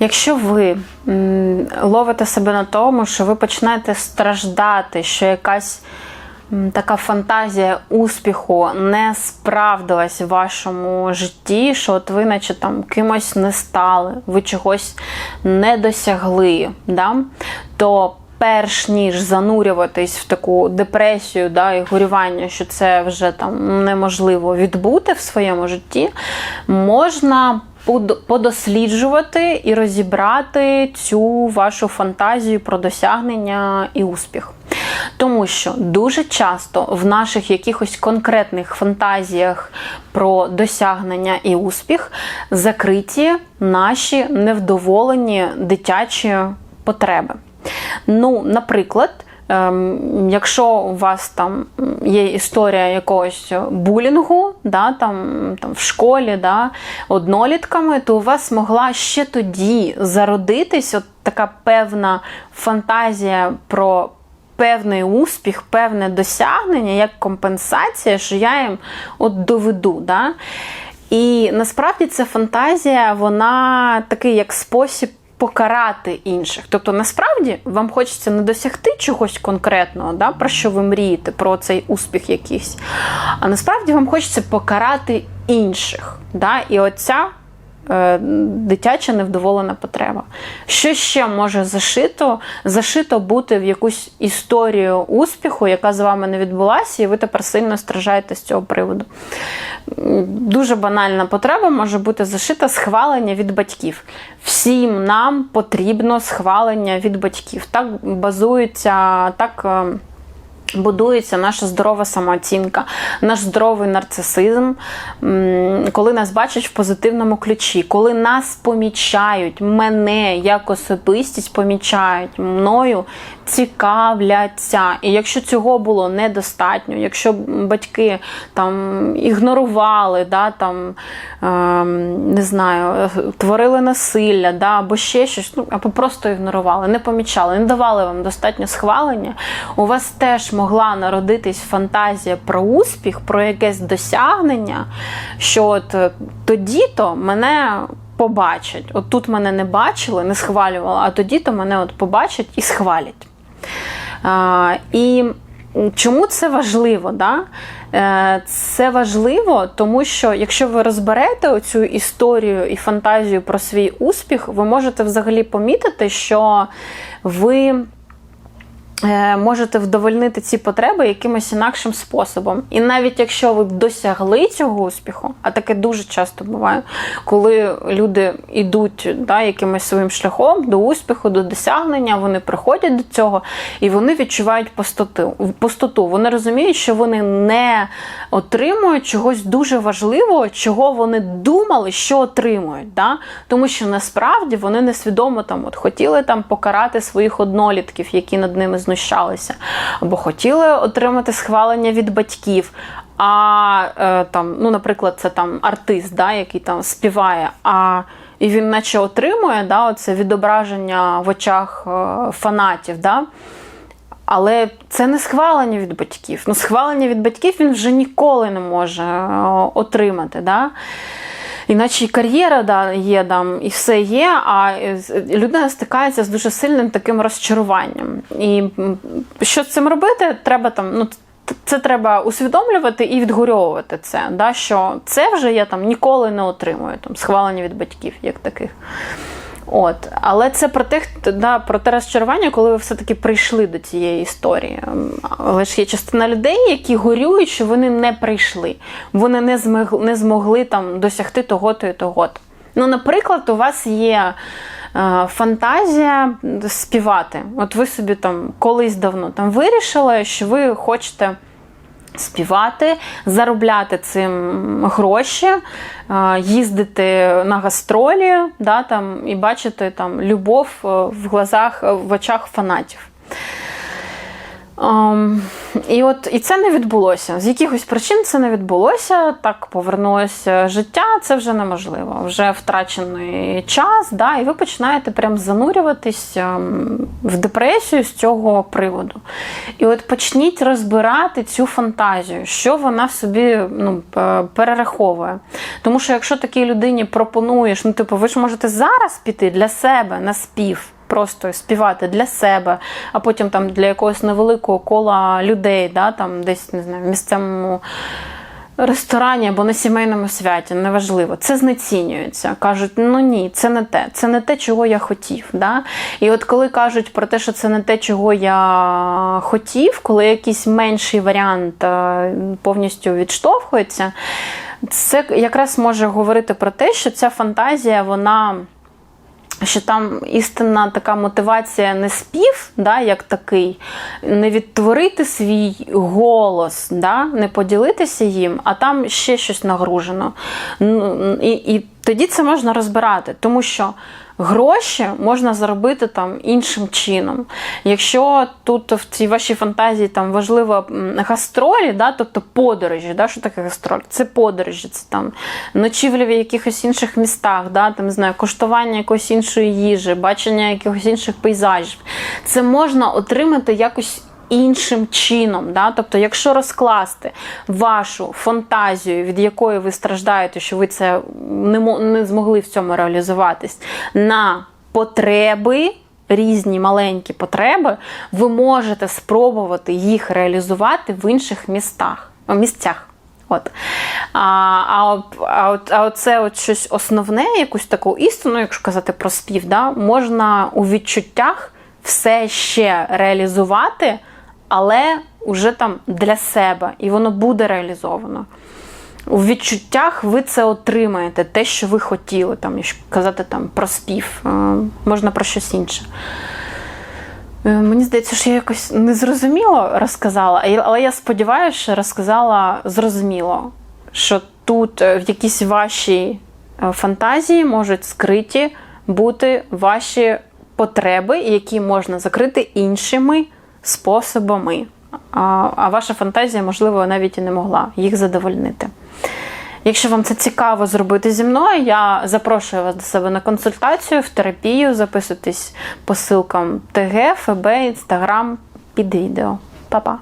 Якщо ви ловите себе на тому, що ви починаєте страждати, що якась така фантазія успіху не справдилась в вашому житті, що от ви, наче там кимось не стали, ви чогось не досягли, да? то перш ніж занурюватись в таку депресію да, і горювання, що це вже там неможливо відбути в своєму житті, можна подосліджувати і розібрати цю вашу фантазію про досягнення і успіх. Тому що дуже часто в наших якихось конкретних фантазіях про досягнення і успіх закриті наші невдоволені дитячі потреби. Ну, наприклад, якщо у вас там є історія якогось булінгу, да, там, там в школі, да, однолітками, то у вас могла ще тоді зародитись от така певна фантазія про. Певний успіх, певне досягнення, як компенсація, що я їм от доведу. Да? І насправді ця фантазія, вона такий як спосіб покарати інших. Тобто, насправді вам хочеться не досягти чогось конкретного, да, про що ви мрієте, про цей успіх якийсь. А насправді вам хочеться покарати інших. Да? І оця дитяча невдоволена потреба. Що ще може зашито? Зашито бути в якусь історію успіху, яка з вами не відбулася, і ви тепер сильно страждаєте з цього приводу. Дуже банальна потреба може бути зашита схвалення від батьків. Всім нам потрібно схвалення від батьків. Так базується, так. Будується наша здорова самооцінка, наш здоровий нарцисизм, коли нас бачать в позитивному ключі, коли нас помічають, мене як особистість помічають, мною цікавляться. І якщо цього було недостатньо, якщо батьки там ігнорували, да, там, ем, не знаю, творили насилля, да, або ще щось, ну, або просто ігнорували, не помічали, не давали вам достатньо схвалення, у вас теж могла народитись фантазія про успіх, про якесь досягнення, що от е, тоді-то мене побачать. От тут мене не бачили, не схвалювали, а тоді-то мене от побачать і схвалять. І чому це важливо? Да? Е, Це важливо, тому що якщо ви розберете цю історію і фантазію про свій успіх, ви можете взагалі помітити, що ви можете вдовольнити ці потреби якимось інакшим способом. І навіть якщо ви досягли цього успіху, а таке дуже часто буває, коли люди йдуть да, якимось своїм шляхом до успіху, до досягнення, вони приходять до цього і вони відчувають пустоту. пустоту. Вони розуміють, що вони не отримують чогось дуже важливого, чого вони думали, що отримують. Да? Тому що насправді вони несвідомо там от хотіли там покарати своїх однолітків, які над ними знущалися, або хотіли отримати схвалення від батьків. А е, там, ну, наприклад, це там артист, да, який там співає. а і він наче отримує да, оце відображення в очах е, фанатів. Да? Але це не схвалення від батьків. Ну, схвалення від батьків він вже ніколи не може е, отримати. Да? Іначе і кар'єра да, є там, і все є, а е, людина стикається з дуже сильним таким розчаруванням. І що з цим робити? Треба там, ну, це треба усвідомлювати і відгорьовувати це. Да, що це вже я там ніколи не отримую там, схвалення від батьків, як таких. От, але це про тих, да, про те розчарування, коли ви все-таки прийшли до цієї історії. Ем, Але ж є частина людей, які горюють, що вони не прийшли, вони не змогли, не змогли там досягти того-то і того-то. Ну, наприклад, у вас є е, фантазія співати. От ви собі там колись давно там вирішили, що ви хочете співати, заробляти цим гроші, е, їздити на гастролі, да, там, і бачити там, любов е, в глазах, в очах фанатів. Ем, і от і це не відбулося. З якихось причин це не відбулося. Так повернулося життя. Це вже неможливо. Вже втрачений час, да, і ви починаєте прям занурюватись ем, в депресію з цього приводу. І от почніть розбирати цю фантазію, що вона в собі ну, перераховує. Тому що якщо такій людині пропонуєш, ну типу, ви ж можете зараз піти для себе на спів просто співати для себе, а потім там для якогось невеликого кола людей, да, там десь не знаю, в місцевому ресторані або на сімейному святі, неважливо. Це знецінюється. Кажуть, ну ні, це не те, це не те, чого я хотів. Да? І от коли кажуть про те, що це не те, чого я хотів, коли якийсь менший варіант е, повністю відштовхується, це якраз може говорити про те, що ця фантазія, вона що там істинна така мотивація не спів, да, як такий, не відтворити свій голос, да, не поділитися їм, а там ще щось нагружено. Ну, І, і тоді це можна розбирати, тому що гроші можна заробити там іншим чином. Якщо тут в цій вашій фантазії там важливо гастролі, да, тобто подорожі, да, що таке гастроль? Це подорожі, це там ночівлі в якихось інших містах, да, там, знаю, коштування якоїсь іншої їжі, бачення якихось інших пейзажів. Це можна отримати якось. Іншим чином, да? тобто, якщо розкласти вашу фантазію, від якої ви страждаєте, що ви це не, не змогли в цьому реалізуватись, на потреби, різні маленькі потреби, ви можете спробувати їх реалізувати в інших містах, місцях. От. А, а, а, а оце от щось основне, якусь таку істину, якщо казати про спів, да, можна у відчуттях все ще реалізувати, але уже там для себе, і воно буде реалізовано. У відчуттях ви це отримаєте, те, що ви хотіли, там, казати там, про спів, е, можна про щось інше. Е, Мені здається, що я якось незрозуміло розказала, але я сподіваюся, що розказала зрозуміло, що тут е, в якісь ваші е, фантазії можуть скриті бути ваші потреби, які можна закрити іншими способами. А, ваша фантазія, можливо, навіть і не могла їх задовольнити. Якщо вам це цікаво зробити зі мною, я запрошую вас до себе на консультацію, в терапію. Записуйтесь по ссылкам ТГ, ФБ, Інстаграм під відео. Па-па!